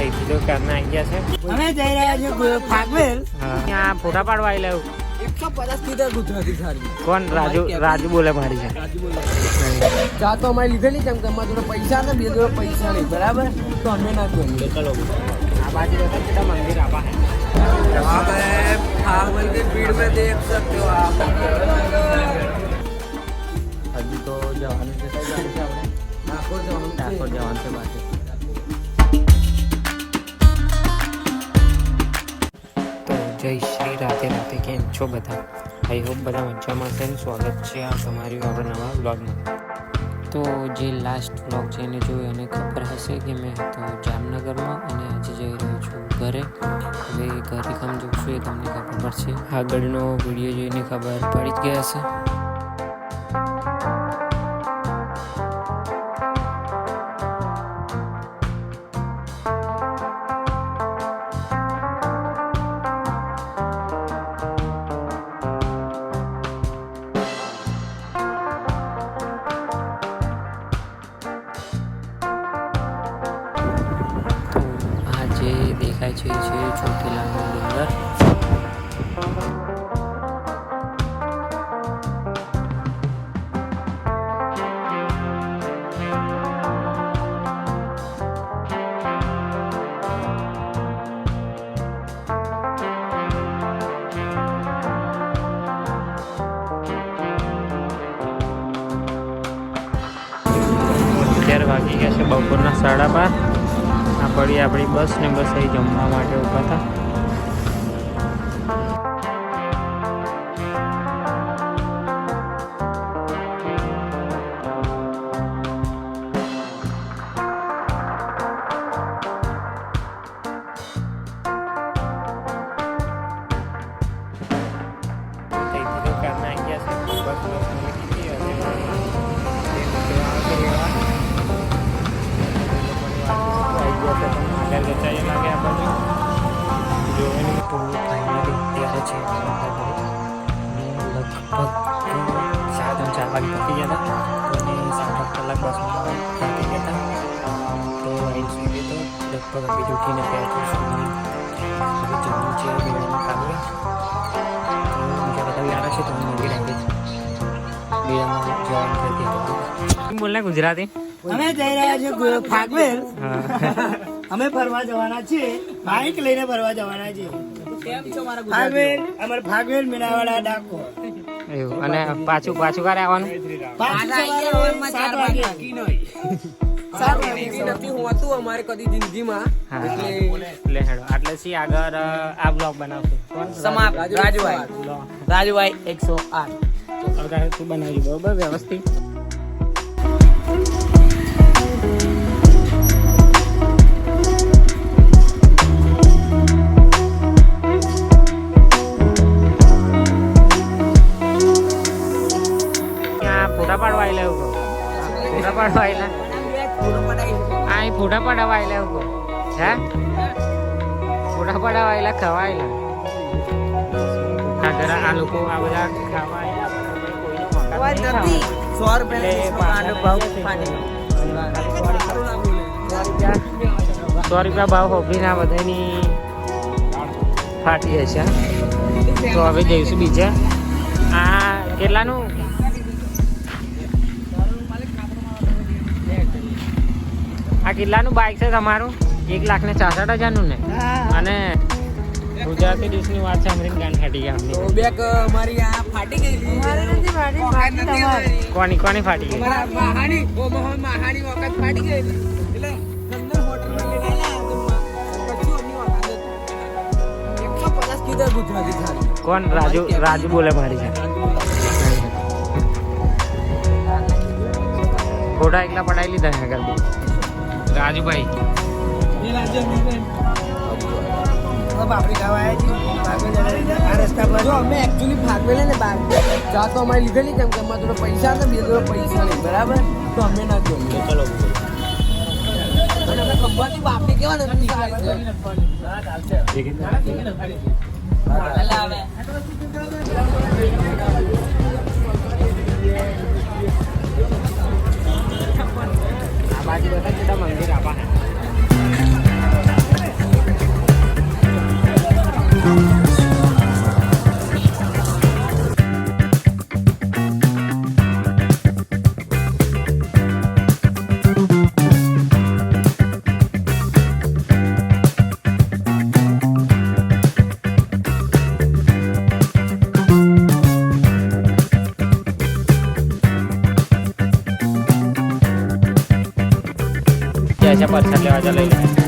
તે સીધો કરીને છે અમે જઈ રહ્યા છીએ ફાગવેલ. ત્યાં ફોટા પાડવા આવી લેવું કોણ? તો અમારે લીધેલી કેમ કે અમારા પૈસા ને બે પૈસા નહીં બરાબર? તો અમે ના કરીએ આ બાજુ કેટલા હજી તો જવાનું છે જય શ્રી રાધે રાધે. કેમ છો બધા? આઈ હોપ બધા મજામાં છે સ્વાગત છે આ તમારી આપણા નવા બ્લોગમાં તો જે લાસ્ટ બ્લોગ છે એને જોયું એને ખબર હશે કે મેં હતો જામનગરમાં અને આજે જઈ રહ્યો છું ઘરે. હવે ઘરે કામ જોશું એ તમને ખબર પડશે. આગળનો વીડિયો જોઈને ખબર પડી જ ગયા હશે. છે એ છે ચોટીલાનો ડુંગર અત્યારે વાગી ગયા છે બપોરના સાડા બાર આ પડી આપણી બસ ને બસ અહીં જમવા માટે ઊભા હતા કલાક બસમાં પહોંચી ગયા હતા તો અહીં સુધી તો લગભગ અભી ઉઠીને ગયા છું હવે જમવું છે બેવાનું કાલે તો બીજા બધા આવે છે તો હું મંદિર આવી બીજામાં જવાનું છે ત્યાં બોલને ગુજરાતી અમે જઈ રહ્યા છીએ ફાગવેલ અમે ફરવા જવાના છીએ બાઇક લઈને ફરવા જવાના છીએ ફાગવેલ અમારે ફાગવેલ મીનાવાડા ડાકોર એવું. અને પાછું પાછું ક્યારે આવવાનું? એટલે સી આગળ આ બ્લોગ બનાવશું. સમાપ્ત. રાજુભાઈ. રાજુભાઈ. એકસો આઠ. બનાવી તું બરોબર વ્યવસ્થિત. ફોટા પાડવા આવેલા એવું. ફોટા પાડવા આવેલા આ અહીં ફોટા પાડવા આવેલા એવું હે? ફોટા પાડવા આવેલા ખાવા આવેલા આગળ આ લોકો આ બધા ખાવા આવેલા. સો રૂપિયા ભાવ હોબી ના બધાની ફાટી હશે તો હવે જઈશું બીજા. આ કેટલાનું? આ કેટલાનું બાઇક છે તમારું. એક લાખ ને છાસઠ હજારનું ને. અને ગુજરાતી ડિશની વાત સાંભળીને ગાન ફાટી ગયા તો અમને. બેક અમારી આ ફાટી ગઈ કોની કોની ફાટી ગઈ મહાની ઓ મહા વખત ફાટી ગઈ એટલે અંદર હોટલમાં લઈને આવ્યા તો પછી અમની વખત. એકસો ગુજરાતી કોણ? રાજુ રાજુ બોલે મારી છે ફોટા એકલા પડાવી લીધા હે આગળ રાજુભાઈ. લીધેલી કેમ કે અમારા પૈસા ને બે જોડે પૈસા નહીં બરાબર? તો અમે ના જોઈએ. બાપડી કેવા ને આ બાજુ બધા કેટલા મંદિર છે પરસાદ લેવા ચાલો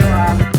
આ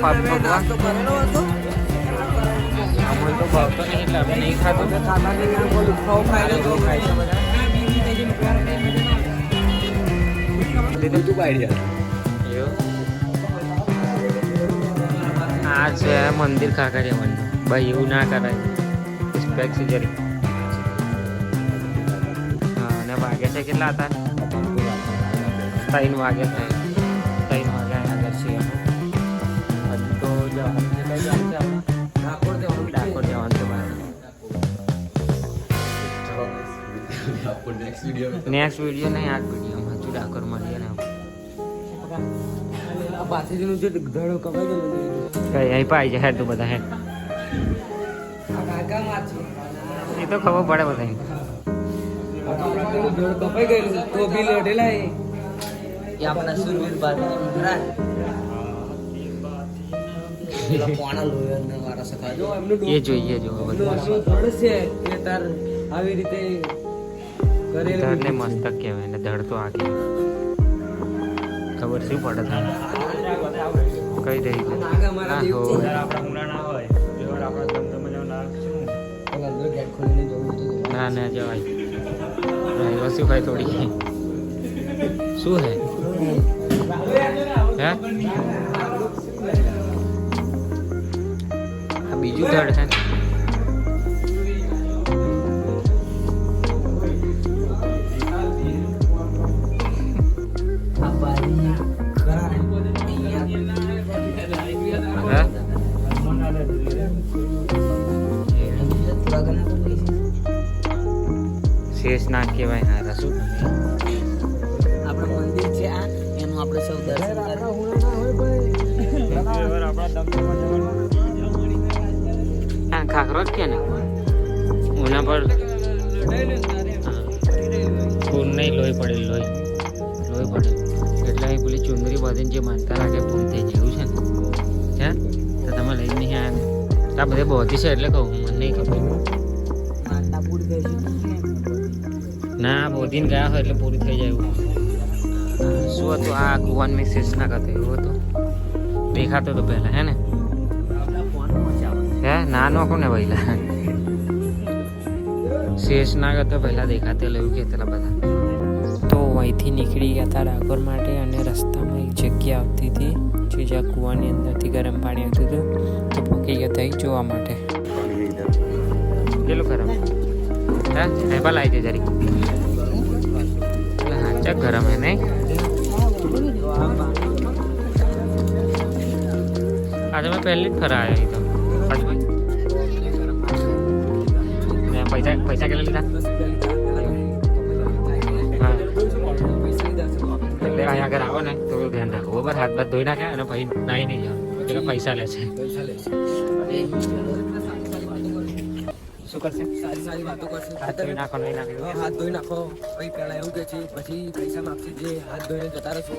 આવી ગયા છે અહીં પગ ભગવા અમૂલ તો ભાવતો આ છે મંદિર કાંકરિયા મંદિર ભાઈ એવું ના કરાય રિસ્પેક્ટ જરી હા, અને વાગ્યા છે, કેટલા હતા? ત્રણ વાગ્યા થાય. ડાકોર જવાનું બહાર નેક્સ્ટ વીડિયો નહીં આ વિડીયોમાં હજુ ડાકોર મળીએ ને પાછળનું જે ધડો કપાઈ ગયેલો અહીં પાઈ જાય તું બધા હે આ કાકા માં છે. એ તો ખબર પડે બધા કપાઈ ગયેલું તો બી લડેલા એ. એ આપણા સુરવીર બાજુ ઉતરા કોણા લોયર વારા સખા. જો એમનું એ જોઈએ જો ધડ છે એ તાર આવી રીતે કરેલું ધડને મસ્તક કહેવાય ને ધડ તો આગે ખબર શું પડે થાય કઈ રહી છે આગા મારા હા, જેવું છે. પેલા અંદર ગેટ ખોલીને જવું હતું ના ના જવાય. શું થોડી શું હે? હે? બીજું ધડ છે શેષ ના કહેવાય હારા શું આપણું મંદિર છે આ એનું આપણે સૌ દર્શન હા ખાખરો જ કે ને. ઓના પર ચૂન નહીં, લોહી પડે લોહી. લોહી પડેલ. એટલે અહીં પેલી ચુંદરી બાંધીને જે માનતા લાગે પૂરી થઈ જેવું છે ને. હે? તો તમે લઈને નહીં આવ્યા આ બધે બહોતી છે એટલે કહું, મને નહીં ખબર. ના, બોધીને ગયા હોય એટલે પૂરી થઈ જાય શું હતું? આ કુવાન મેસેજ ના કરતા એવું હતું? દેખાતો તો પહેલાં, હે ને? નાનો કોને પહેલા શેષ ના કરતો પહેલા દેખાતેલો એવું કહેતા બધા. તો અહીંથી નીકળી ગયા હતા ડાકોર માટે અને રસ્તામાં એક જગ્યા આવતી હતી જે જ્યાં કૂવાની અંદરથી ગરમ પાણી આવતું હતું તો પહોંચી ગયા હતા જોવા માટે. કેટલું ગરમ? હા? એ આવી જાય જરી. હા ચક ગરમ હે નહીં? આજે મેં પહેલી જ ફરા આવ્યા તો. પાછું પૈસા પૈસા કેટલા લીધા? એટલે અહીંયા આગળ આવો ને તો ધ્યાન રાખો. બરાબર હાથ બાથ ધોઈ નાખે અને પછી નાહી નહીં જાઓ એટલે પૈસા લે છે. શું કરશે? સારી સારી વાતો કરશે. હાથ ધોઈ નાખો નહીં નાખો. હાથ ધોઈ નાખો. પછી પહેલા એવું કે છે પછી પૈસા માંગશે જે હાથ ધોઈને જતા રહેશો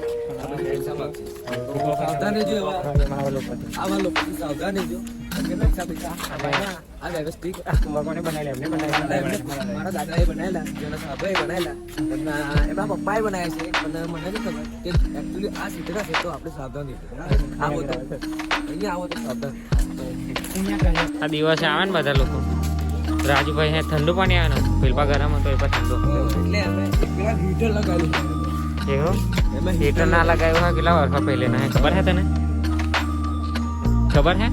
પૈસા માંગશે. સાવધાન રહેજો એમાં ઓલું આવા લોકોથી સાવધાન રહેજો. પૈસા પૈસા. આ વ્યવસ્થિત ભગવાને બનાવેલા એમને બનાવેલા. મારા દાદાએ બનાવેલા જેના સાહેબે બનાવેલા. એમના એમના પપ્પાએ બનાવ્યા છે. પણ મને નહીં ખબર કે એકચ્યુઅલી આ સીધા છે તો આપણે સાવધાન આવો તો. અહીંયા આવો તો સાવધાન. આ દિવસે આવે ને બધા લોકો. રાજુભાઈ હે ઠંડુ પાણી આવે ને પેલપા ગરમ હતો એ પણ ઠંડુ. એટલે અમે પેલા હીટર એમાં ના લગાવ્યું કેટલા વર્ષ પહેલે ના ખબર હે તને? ખબર હે?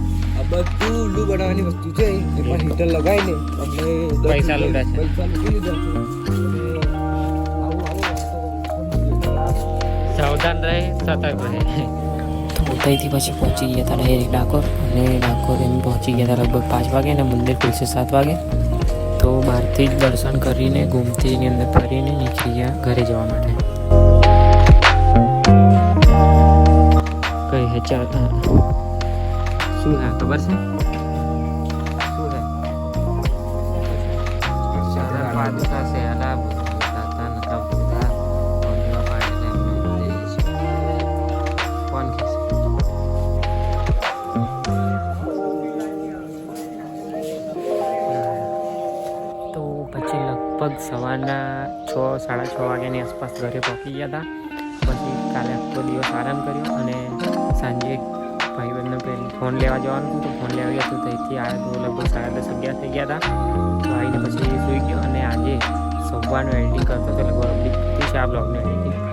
બધું ઉલ્લુ બનાવવાની વસ્તુ છે. એમાં હીટર લગાવીને અમને પૈસા લૂંટા છે. પૈસા લૂંટી લીધા છે. અને આવું આવું સાવધાન રહે સતર્ક રહે. ઉદયથી પછી પહોંચી ગયા હતા એક ડાકોર અને ડાકોર એમ પહોંચી ગયા હતા લગભગ પાંચ વાગે અને મંદિર ખુલશે સાત વાગે. તો બહારથી જ દર્શન કરીને ગોમતીની અંદર ફરીને નીકળી ગયા ઘરે જવા માટે. કઈ હે ચા શું હે ખબર છે શું હે ચાલા પાદુકા છે આલા તાતા નતા બધા ઓંધવા પાડે છે કોણ કે છે તો પછી લગભગ સવારના છ સાડા છ વાગ્યાની આસપાસ ઘરે પહોંચી ગયા હતા પછી કાલે આખો દિવસ આરામ કર્યો અને સાંજે ભાઈબંધને પહેલી ફોન લેવા જવાનું હતું, તો ફોન લેવા ગયા તો ત્યાંથી આવ્યા તો લગભગ સાડા દસ અગિયાર થઈ ગયા હતા. આવીને પછી સૂઈ ગયો અને આજે સવારનું એડિટિંગ કરતો તો લગભગ આ બ્લોગનું એડિટિંગ